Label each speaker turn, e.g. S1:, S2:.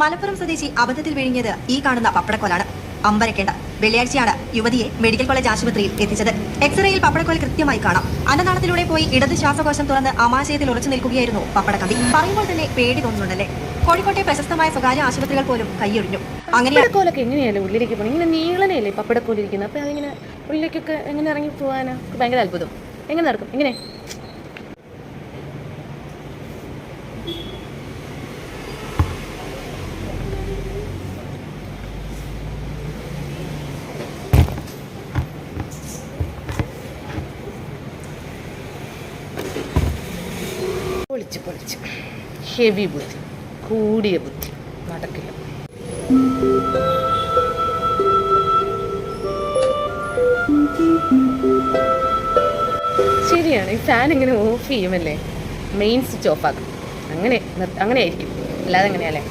S1: മലപ്പുറം സ്വദേശി അബദ്ധത്തിൽ വിഴുങ്ങിയത് ഈ കാണുന്ന പപ്പടക്കോലാണ്. അമ്പരക്കേണ്ട. വെള്ളിയാഴ്ചയാണ് യുവതിയെ മെഡിക്കൽ കോളേജ് ആശുപത്രിയിൽ എത്തിച്ചത്. എക്സ്റേയിൽ പപ്പടക്കോൽ കൃത്യമായി കാണാം. അന്നനാളത്തിലൂടെ പോയി ഇടത് ശ്വാസകോശം തുറന്ന് ആമാശയത്തിൽ ഉറച്ചു നിൽക്കുകയായിരുന്നു പപ്പടക്കമ്പി പറയുമ്പോൾ തന്നെ പേടി തോന്നുന്നുണ്ടല്ലേ? കോഴിക്കോട്ടെ പ്രശസ്തമായ സ്വകാര്യ ആശുപത്രികൾ പോലും കൈയൊഴിഞ്ഞു. അങ്ങനെ
S2: പപ്പടക്കോലൊക്കെ എങ്ങനെയല്ലേ ഉള്ളിലേക്ക് പോകണം ഇങ്ങനെ നീളനെയല്ലേ പപ്പടക്കോലിരിക്കുന്നത് അപ്പോൾ അതിങ്ങനെ ഉള്ളിലേക്കൊക്കെ എങ്ങനെ ഇറങ്ങി പോകാനാ ഭയങ്കര അത്ഭുതം. എങ്ങനെ നടക്കും? എങ്ങനെ പൊളിച്ച് പൊളിച്ച്. ഹെവി ബുദ്ധി. കൂടിയ ബുദ്ധി. നടക്കില്ല. ശരിയാണ് ഈ ഫാൻ ഇങ്ങനെ ഓഫ് ചെയ്യുമല്ലേ? മെയിൻ സ്വിച്ച് ഓഫ് ആക്കും. അങ്ങനെ അങ്ങനെ ആയിരിക്കും അല്ലാതെ എങ്ങനെയല്ലേ